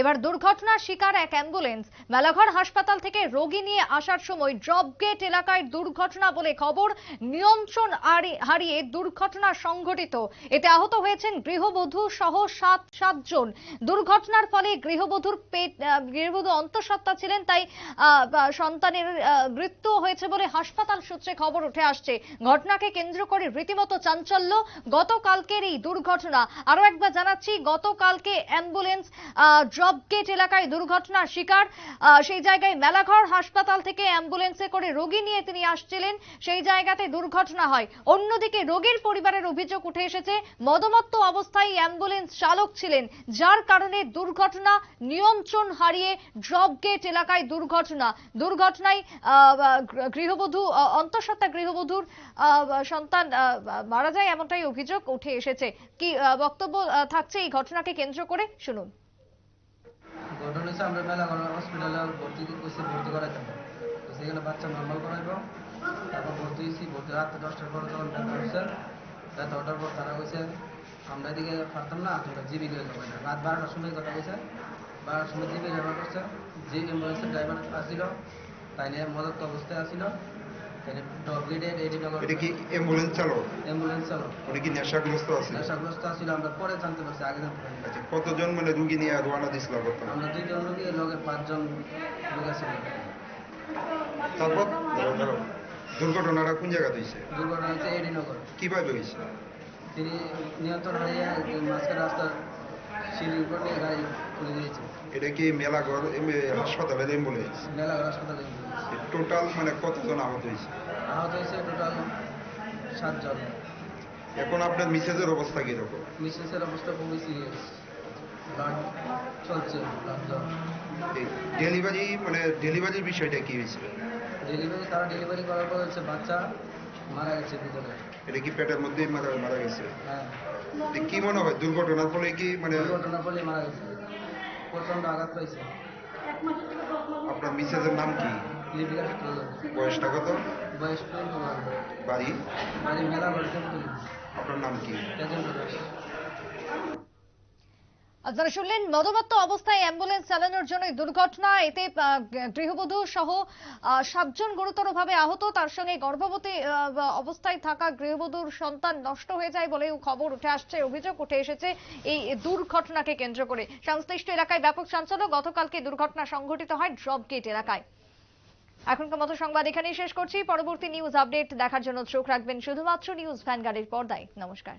এবার দুর্ঘটনার শিকার এক অ্যাম্বুলেন্স। মেলাঘর হাসপাতাল থেকে রোগী নিয়ে আসার সময় ড্রপ গেট এলাকায় দুর্ঘটনা বলে খবর। নিয়ন্ত্রণ হারিয়ে দুর্ঘটনা সংঘটিত। এতে আহত হয়েছেন গৃহবধূ সহ সাত সাতজন। দুর্ঘটনার ফলে গৃহবধূর পেট গৃহবধূ অন্তঃসত্ত্বা ছিলেন, তাই সন্তানের মৃত্যু হয়েছে বলে হাসপাতাল সূত্রে খবর উঠে আসছে। ঘটনাকে কেন্দ্র করে রীতিমতো চাঞ্চল্য। গতকালকের এই দুর্ঘটনা। আরও একবার জানাচ্ছি, গতকালকে অ্যাম্বুলেন্স ড্রপ গেট এলাকায় দুর্ঘটনার শিকার। সেই জায়গায় মেলাঘর হাসপাতাল থেকে অ্যাম্বুলেন্সে করে রোগী নিয়ে তিনি আসছিলেন। সেই জায়গাতে দুর্ঘটনা হয়। অন্যদিকে রোগীর পরিবারের অভিযোগ উঠে এসেছে, মদমত্ত অবস্থায় অ্যাম্বুলেন্স চালক ছিলেন, যার কারণে দুর্ঘটনা, নিয়ন্ত্রণ হারিয়ে ড্রপ গেট এলাকায় দুর্ঘটনা। দুর্ঘটনায় গৃহবধূ অন্তঃসত্ত্বা গৃহবধূর সন্তান মারা যায় এমনটাই অভিযোগ উঠে এসেছে। কি বক্তব্য থাকছে এই ঘটনাকে কেন্দ্র করে? শুনুন। হচ্ছে আমরা মেলাঘর হসপিটালে ভর্তি করছি, ভর্তি করাইতাম তো সেখানে বাচ্চা নর্মাল করাইব। তারপর ভর্তি হয়েছি, ভর্তি রাত্রে দশটার পর যখন ব্যথা হচ্ছে। ব্যথা ওঠার পর তারা কইছে, আমরা এদিকে পারতাম না তোমরা জিবি গিয়ে যাব। না রাত বারোটার সময় কথা কইছে। বারোটার সময় জিবি ব্যবহার করছে যে অ্যাম্বুলেন্সের ড্রাইভার আসছিল তাই নিয়ে মদত অবস্থায় আসছিল এটা কি অ্যাম্বুলেন্স চালক? অ্যাম্বুলেন্স চালক। উনি কি নেশাগ্রস্ত আছে নেশাগ্রস্ত আসছিল আমরা পরে জানতে পারছি আগে জানতে পারিনি আচ্ছা কতজন মানে রুগী নিয়ে রওনা দিছিল বর্তমানে? আমরা দুইজন লোকে লগে পাঁচজন লোক আছে। তারপর? দাঁড়াও, দাঁড়াও। দুর্ঘটনাটা কোন জায়গা হয়েছে? দুর্ঘটনা হচ্ছে এডিনগর কীভাবে হয়েছে? তিনি নিয়ন্ত্রণ হারিয়ে মাঝখানে রাস্তার তুলে দিয়েছে। এটা কি মেলাঘর হাসপাতালের অ্যাম্বুলেন্স মেলাঘর হাসপাতালে টোটাল মানে কতজন আহত হয়েছে? আহত হয়েছে টোটাল সাতজন। এখন আপনার মিসেজের অবস্থা কীরকম? মিসেসের অবস্থা খুবই সিরিয়াস চলছে ডেলিভারি মানে ডেলিভারির বিষয়টা কি হয়েছে ডেলিভারি তারা ডেলিভারি করার পর হচ্ছে বাচ্চা মারা গেছে ভিতরে। এটা কি পেটের মধ্যেই মারা মারা গেছে? হ্যাঁ। কি মনে হয়? দুর্ঘটনার ফলে কি মানে দুর্ঘটনার ফলে মারা গেছে। প্রচণ্ড আঘাত পাইছে। আপনার মিসেজের নাম কি? বয়সটা কত? বয়স বাড়ি? বাড়ি মেলা আপনার নাম কি? আপনারা শুনলেন মদমত্ত অবস্থায় অ্যাম্বুলেন্স চালানোর জন্য দুর্ঘটনা। এতে গৃহবধূ সহ সাতজন গুরুতরভাবে আহত। তার সঙ্গে গর্ভবতী অবস্থায় থাকা গৃহবধূর সন্তান নষ্ট হয়ে যায় বলেও খবর উঠে আসছে। অভিযোগ উঠে এসেছে এই দুর্ঘটনাকে কেন্দ্র করে। সংশ্লিষ্ট এলাকায় ব্যাপক চাঞ্চল্য। গতকালকে দুর্ঘটনা সংঘটিত হয় ড্রপ গেট এলাকায়। এখনকার মতো সংবাদ এখানেই শেষ করছি। পরবর্তী নিউজ আপডেট দেখার জন্য চোখ রাখবেন শুধুমাত্র নিউজ ভ্যানগার্ডের পর্দায়। নমস্কার।